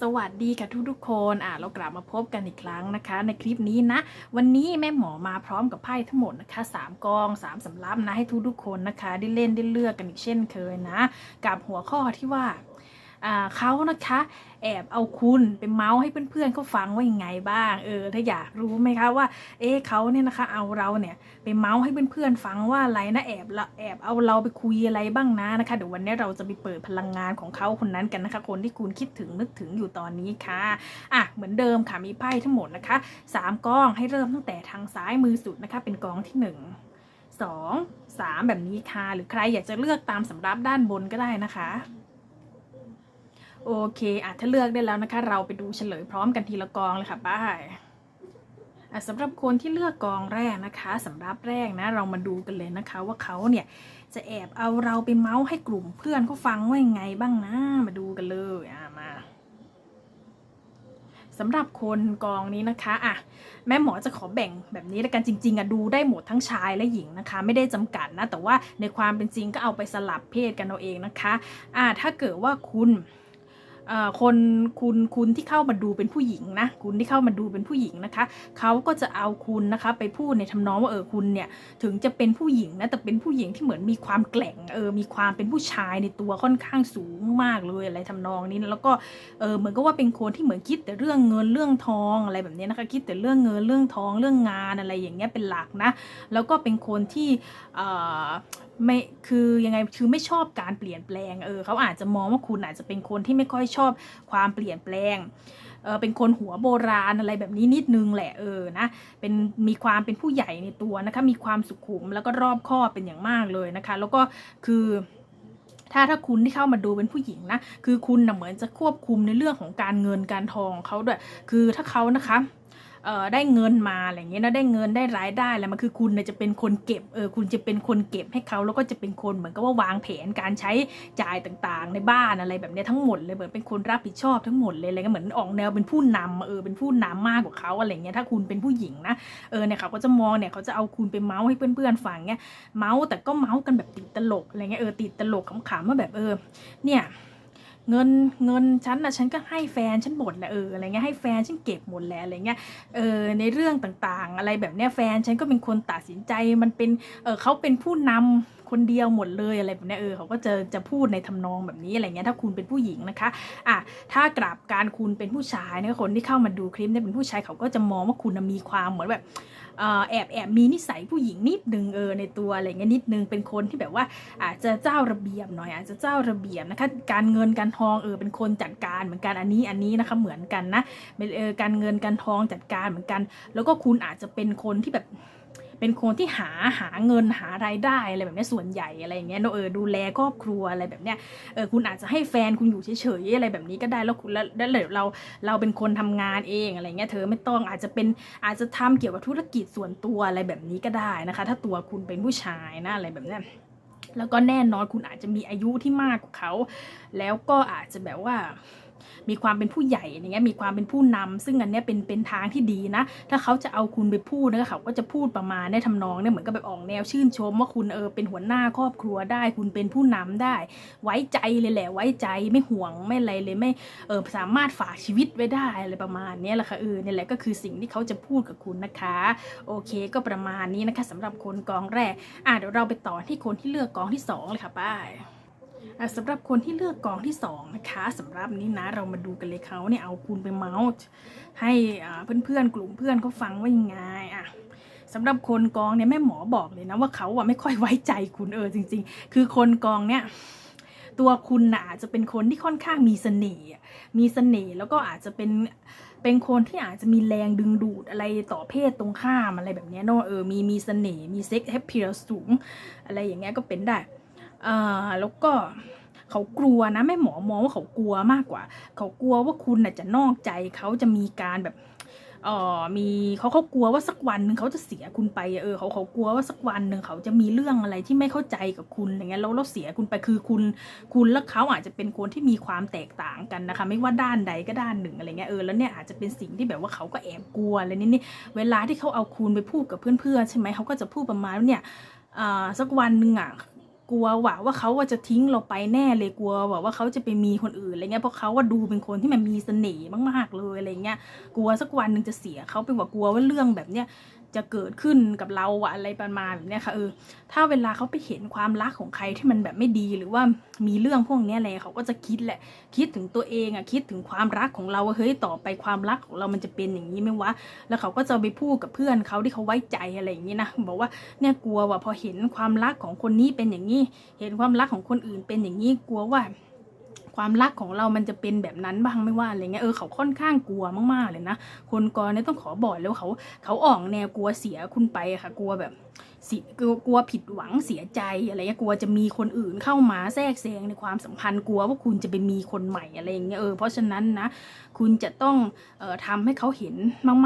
สวัสดีค่ะทุกทุกๆคนอะเรากลับมาพบกันอีกครั้งนะคะ ในคลิปนี้นะ วันนี้แม่หมอมาพร้อมกับไพ่ทั้งหมดนะคะสามกองสามสำรับนะให้ทุกทุกๆคนนะคะ ได้เล่นได้เลือกกันอีกเช่นเคยนะ กับหัวข้อที่ว่า เขานะคะแอบเอาคุณไปเมาส์ให้เพื่อนๆเขาฟังว่ายังไงบ้าง เออ ถ้าอยากรู้ไหมคะว่า เอ๊เขาเนี่ยนะคะ เอาเราเนี่ยไปเมาส์ให้เพื่อนๆฟังว่าอะไรนะแอบละแอบเอาเราไปคุยอะไรบ้างนะนะคะเดี๋ยววันนี้เราจะไปเปิดพลังงานของเขาคนนั้นกันนะคะ คนที่คุณคิดถึงนึกถึงอยู่ตอนนี้ค่ะอะเหมือนเดิมค่ะมีไพ่ทั้งหมดนะคะสามกองให้เริ่มตั้งแต่ทางซ้ายมือสุดนะคะ เป็นกองที่หนึ่งสองสามแบบนี้ค่ะ หรือใครอยากจะเลือกตามสำรับด้านบนก็ได้นะคะ โอเคอะถ้าเลือกได้แล้วนะคะ เราไปดูเฉลยพร้อมกันทีละกองเลยค่ะป้ายสำหรับคนที่เลือกกองแรกนะคะสำหรับแรกนะ เรามาดูกันเลยนะคะ ว่าเขาเนี่ยจะแอบเอาเราไปเมาส์ให้กลุ่มเพื่อนเขาฟังว่ายังไงบ้างนะมาดูกันเลยอะมาสำหรับคนกองนี้นะคะอะแม่หมอจะขอแบ่งแบบนี้แล้วกันจริงๆอะดูได้หมดทั้งชายและหญิงนะคะ ไม่ได้จำกัดนะ แต่ว่าในความเป็นจริงก็เอาไปสลับเพศกันเอาเองนะคะอะถ้าเกิดว่าคุณ คนคุณคุณที่เข้ามาดูเป็นผู้หญิงนะคุณที่เข้ามาดูเป็นผู้หญิงนะคะเขาก็จะเอาคุณนะคะ ไปพูดในทำนองว่าเออคุณเนี่ยถึงจะเป็นผู้หญิงนะแต่เป็นผู้หญิงที่เหมือนมีความแกร่งเออมีความเป็นผู้ชายในตัวค่อนข้างสูงมากเลยอะไรทำนองนี้แล้วก็เออเหมือนก็ว่าเป็นคนที่เหมือนคิดแต่เรื่องเงินเรื่องทองอะไรแบบนี้นะคะคิดแต่เรื่องเงินเรื่องทองเรื่องงานอะไรอย่างเงี้ยเป็นหลักนะแล้วก็เป็นคนที่เออไม่คือยังไงคือไม่ชอบการเปลี่ยนแปลงเออเขาอาจจะมองว่าคุณอาจจะเป็นคนที่ไม่ค่อยชอบความเปลี่ยนแปลงเออเป็นคนหัวโบราณอะไรแบบนี้นิดนึงแหละเออนะเป็นมีความเป็นผู้ใหญ่ในตัวนะคะมีความสุขุมแล้วก็รอบคอบเป็นอย่างมากเลยนะคะ แล้วก็คือถ้าถ้าคุณที่เข้ามาดูเป็นผู้หญิงนะคือคุณนะเหมือนจะควบคุมในเรื่องของการเงินการทองของเขาด้วย คือถ้าเขานะคะ เอ่อได้เงินมาอะไรเงี้ยนะได้เงินได้รายได้แล้วมันคือคุณเนี่ยจะเป็นคนเก็บเออคุณจะเป็นคนเก็บให้เขาแล้วก็จะเป็นคนเหมือนกับว่าวางแผนการใช้จ่ายต่างๆ ในบ้านอะไรแบบเนี้ยทั้งหมดเลยเหมือนเป็นคนรับผิดชอบทั้งหมดเลยอะไรก็เหมือนออกแนวเป็นผู้นำเออเป็นผู้นำมากกว่าเขาอะไรเงี้ยถ้าคุณเป็นผู้หญิงนะเออเนี่ยเขาก็จะมองเนี่ยเขาจะเอาคุณไปเมาส์ให้เพื่อนๆฟังเนี่ยเมาส์แต่ก็เมาส์กันแบบติดตลกอะไรเงี้ยเออติดตลกขำๆว่าแบบเออเนี่ย เงินเงินฉันนะฉันก็ให้แฟนฉันหมดแหละเอออะไรเงี้ยให้แฟนฉันเก็บหมดแหละอะไรเงี้ยเออในเรื่องต่างๆ อะไรแบบเนี้ยแฟนฉันก็เป็นคนตัดสินใจมันเป็นเออเขาเป็นผู้นำ คนเดียวหมดเลยอะไรแบบนี้เออเขาก็จะจะพูดในทำนองแบบนี้อะไรเงี้ยถ้าคุณเป็นผู้หญิงนะคะอะถ้ากลับการคุณเป็นผู้ชายเนี่ยคนที่เข้ามาดูคลิปเนี่ยเป็นผู้ชายเขาก็จะมองว่าคุณมีความเหมือนแบบแอบแอบมีนิสัยผู้หญิงนิดนึงเออในตัวอะไรเงี้ยนิดนึงเป็นคนที่แบบว่าอาจจะเจ้าระเบียบหน่อยอาจจะเจ้าระเบียบนะคะการเงินการทองเออเป็นคนจัดการเหมือนกันอันนี้อันนี้นะคะเหมือนกันนะเออการเงินการทองจัดการเหมือนกัน แล้วก็คุณอาจจะเป็นคนที่แบบ เป็นคนที่หาหาเงินหารายได้อะไรแบบนี้ส่วนใหญ่อะไรอย่างเงี้ยเนอะเออดูแลครอบครัวอะไรแบบเนี้ยเออคุณอาจจะให้แฟนคุณอยู่เฉยๆอะไรแบบนี้ก็ได้แล้วคุณแล้วแล้วเดี๋ยวเราเราเป็นคนทำงานเองอะไรเงี้ยเธอไม่ต้องอาจจะเป็นอาจจะทำเกี่ยวกับธุรกิจส่วนตัวอะไรแบบนี้ก็ได้นะคะ ถ้าตัวคุณเป็นผู้ชายนะอะไรแบบเนี้ยแล้วก็แน่นอนคุณอาจจะมีอายุที่มากกว่าเขา แล้วก็อาจจะแบบว่า มีความเป็นผู้ใหญ่อย่างเงี้ยมีความเป็นผู้นำซึ่งอันเนี้ยเป็นเป็นทางที่ดีนะ ถ้าเขาจะเอาคุณไปพูดนะเขาก็จะพูดประมาณในทำนองเนี่ยเหมือนกับแบบออกแนวชื่นชม ว่าคุณเออเป็นหัวหน้าครอบครัวได้ คุณเป็นผู้นำได้ ไว้ใจเลยแหละไว้ใจไม่ห่วงไม่อะไรเลยไม่เออสามารถฝากชีวิตไว้ได้อะไรประมาณนี้แหละค่ะเออเนี่ยแหละก็คือสิ่งที่เขาจะพูดกับคุณนะคะ โอเคก็ประมาณนี้นะคะสำหรับคนกองแรกอะเดี๋ยวเราไปต่อที่คนที่เลือกกองที่สองเลยค่ะป้าย สำหรับคนที่เลือกกองที่สองนะคะสำหรับนี้นะเรามาดูกันเลยเขาเนี่ยเอาคุณไปเมาส์ให้เพื่อนๆกลุ่มเพื่อนเขาฟังว่ายังไงอะสำหรับคนกองเนี่ยแม่หมอบอกเลยนะว่าเขาอะไม่ค่อยไว้ใจคุณเออจริง ๆ คือคนกองเนี่ยตัวคุณน่ะอาจจะเป็นคนที่ค่อนข้างมีเสน่ห์มีเสน่ห์แล้วก็อาจจะเป็นเป็นคนที่อาจจะมีแรงดึงดูดอะไรต่อเพศตรงข้ามอะไรแบบนี้เนอะเออมีมีเสน่ห์มีเซ็กแฮปปี้สูง อะไรอย่างเงี้ยก็เป็นได้ อ่าแล้วก็เขากลัวนะแม่หมอมองว่าเขากลัวมากกว่า เขากลัวว่าคุณน่ะจะนอกใจเขาจะมีการแบบเออมีเขาเขากลัวว่าสักวันหนึ่งเขาจะเสียคุณไปเออเขาเขากลัวว่าสักวันหนึ่งเขาจะมีเรื่องอะไรที่ไม่เข้าใจกับคุณอย่างเงี้ยแล้วเราเสียคุณไปคือคุณ คุณและเขาอาจจะเป็นคนที่มีความแตกต่างกันนะคะ ไม่ว่าด้านใดก็ด้านหนึ่งอะไรเงี้ยเออแล้วเนี่ยอาจจะเป็นสิ่งที่แบบว่าเขาก็แอบกลัวอะไรนี่นี่เวลาที่เขาเอาคุณไปพูดกับเพื่อนๆใช่ไหมเขาก็จะพูดประมาณว่าเนี่ยอ่าสักวันหนึ่งอะ ลัวว่าว่าเขาว่าจะทิ้งเราไปแน่เลยกลัวว่าว่าเขาจะไปมีคนอื่นอะไรเงี้ยเพราะเขาว่าดูเป็นคนที่มันมีเสน่ห์มากๆเลยอะไรเงี้ยกลัวสักวันหนึ่งจะเสียเขาเป็นว่ากลัวว่าเรื่องแบบเนี้ย จะเกิดขึ้นกับเราอะอะไรประมาณแบบนี้ค่ะเออถ้าเวลาเขาไปเห็นความรักของใครที่มันแบบไม่ดีหรือว่ามีเรื่องพวกนี้อะไรเขาก็จะคิดแหละ คิดถึงตัวเองอะคิดถึงความรักของเราว่าเฮ้ยต่อไปความรักของเรามันจะเป็นอย่างนี้ไหมวะแล้วเขาก็จะไปพูดกับเพื่อนเขาที่เขาไว้ใจอะไรอย่างนี้นะบอกว่าเนี่ยกลัวว่าพอเห็นความรักของคนนี้เป็นอย่างนี้ เห็นความรักของคนอื่นเป็นอย่างนี้กลัวว่า ความรักของเรามันจะเป็นแบบนั้นบ้างไม่ว่าอะไรเงี้ยเออเขาค่อนข้างกลัวมากๆเลยนะคนกรเนี่ยต้องขอบอกเลยว่าเขาเขาอ่องแนวกลัวเสียคุณไปอะค่ะกลัวแบบ กลัวกลัวผิดหวังเสียใจอะไรเงี้ยกลัวจะมีคนอื่นเข้ามาแทรกแซงในความสัมพันธ์กลัวว่าคุณจะไปมีคนใหม่อะไรอย่างเงี้ยเออเพราะฉะนั้นนะคุณจะต้องเอ่อทำให้เขาเห็น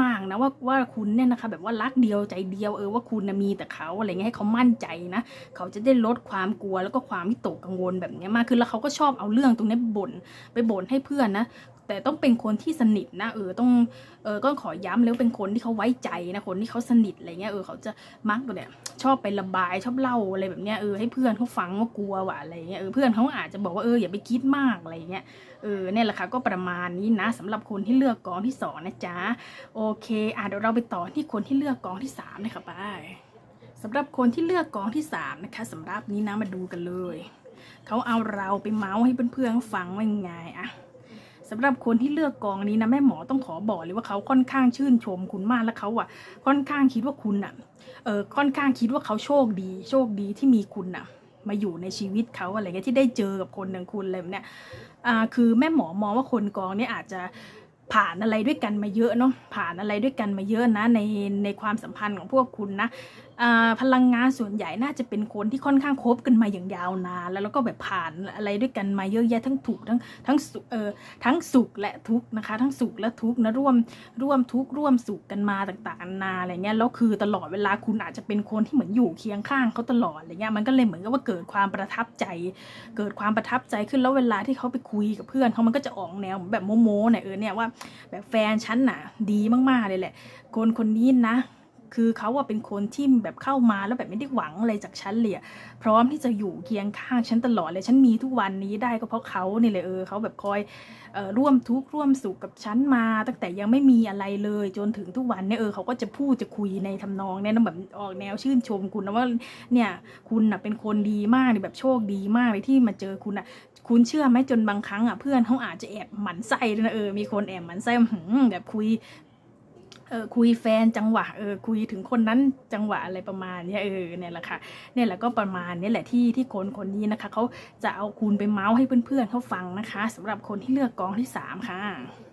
มากๆนะว่าว่าคุณเนี่ยนะคะแบบว่ารักเดียวใจเดียวเออว่าคุณนะมีแต่เขาอะไรเงี้ยให้เขามั่นใจนะเขาจะได้ลดความกลัวแล้วก็ความวิตกกังวลแบบนี้มากขึ้นแล้วเขาก็ชอบเอาเรื่องตรงนี้ยบ่นไปบ่นให้เพื่อนนะ แต่ต้องเป็นคนที่สนิทนะเออต้องเออก็ขอย้ำแล้วเป็นคนที่เขาไว้ใจนะคนที่เขาสนิทอะไรเงี้ยเออเขาจะมักเนี่ยชอบไประบายชอบเล่าอะไรแบบเนี้ยเออให้เพื่อนเขาฟังว่ากลัวว่ะอะไรเงี้ยเออเพื่อนเขาอาจจะบอกว่าเอออย่าไปคิดมากอะไรเงี้ยเออเนี่ยแหละค่ะก็ประมาณนี้นะสำหรับคนที่เลือกกองที่สองนะจ๊ะโอเคอะเดี๋ยวเราไปต่อที่คนที่เลือกกองที่สามเลยค่ะไปสำหรับคนที่เลือกกองที่สามนะคะสำหรับนี้นะมาดูกันเลยเขาเอาเราไปเมาส์ให้เพื่อนๆฟังว่ายังไงอะ สำหรับคนที่เลือกกองนี้นะแม่หมอต้องขอบอกเลยว่าเขาค่อนข้างชื่นชมคุณมากและเขาอะค่อนข้างคิดว่าคุณอะเออค่อนข้างคิดว่าเขาโชคดี โชคดีที่มีคุณอะมาอยู่ในชีวิตเขาอะไรเงี้ยที่ได้เจอกับคนอย่งคุณอะไรแบบเนี้ยอ่าคือแม่หมอมองว่าคนกองเนี่ยอาจจะผ่านอะไรด้วยกันมาเยอะเนาะผ่านอะไรด้วยกันมาเยอะนะในในความสัมพันธ์ของพวกคุณนะ พลังงานส่วนใหญ่น่าจะเป็นคนที่ค่อนข้างคบกันมาอย่างยาวนาน แล้วแล้วก็แบบผ่านอะไรด้วยกันมาเยอะแยะทั้งถูกทั้งทั้งสุขเออทั้งสุขและทุกข์นะคะ ทั้งสุขและทุกข์นะร่วมร่วมทุกข์ร่วมสุขกันมาต่างๆนานาอะไรเงี้ยแล้วคือตลอดเวลาคุณอาจจะเป็นคนที่เหมือนอยู่เคียงข้างเขาตลอดอะไรเงี้ยมันก็เลยเหมือนกับว่าเกิดความประทับใจ เกิดความประทับใจขึ้นแล้วเวลาที่เขาไปคุยกับเพื่อนเขามันก็จะออกแนวแบบโมโมเนี่ยเออเนี่ยว่าแบบแฟนฉันน่ะดีมากๆเลยแหละ คนคนนี้นะ คือเขาว่าเป็นคนที่แบบเข้ามาแล้วแบบไม่ได้หวังอะไรจากฉันเลยอะพร้อมที่จะอยู่เคียงข้างฉันตลอดเลยฉันมีทุกวันนี้ได้ก็เพราะเขาเนี่ยเลยเออเขาแบบคอยออร่วมทุกข์ร่วมสุขกับฉันมา ตั้งแต่ยังไม่มีอะไรเลย จนถึงทุกวันเนี่ยเออเขาก็จะพูดจะคุยในทำนองเนี่ยนแบบออกแนวชื่นชมคุณนะว่าเนี่ยคุณน่ะเป็นคนดีมากเลยแบบโชคดีมากเลยที่มาเจอคุณอะคุณเชื่อไหมจนบางครั้งอะเพื่อนเขาอาจจะแอบหมั่นไส้ด้วยนะเออมีคนแอบหมั่นไส้หืมแบบคุย เออคุยแฟนจังหวะเออคุยถึงคนนั้นจังหวะอะไรประมาณเนี้ยเออเนี่ยแหละค่ะเนี่ยแหละก็ประมาณนี้แหละที่ที่คนคนนี้นะคะเขาจะเอาคุณไปเมาส์ให้เพื่อนๆเขาฟังนะคะสำหรับคนที่เลือกกองที่สามค่ะ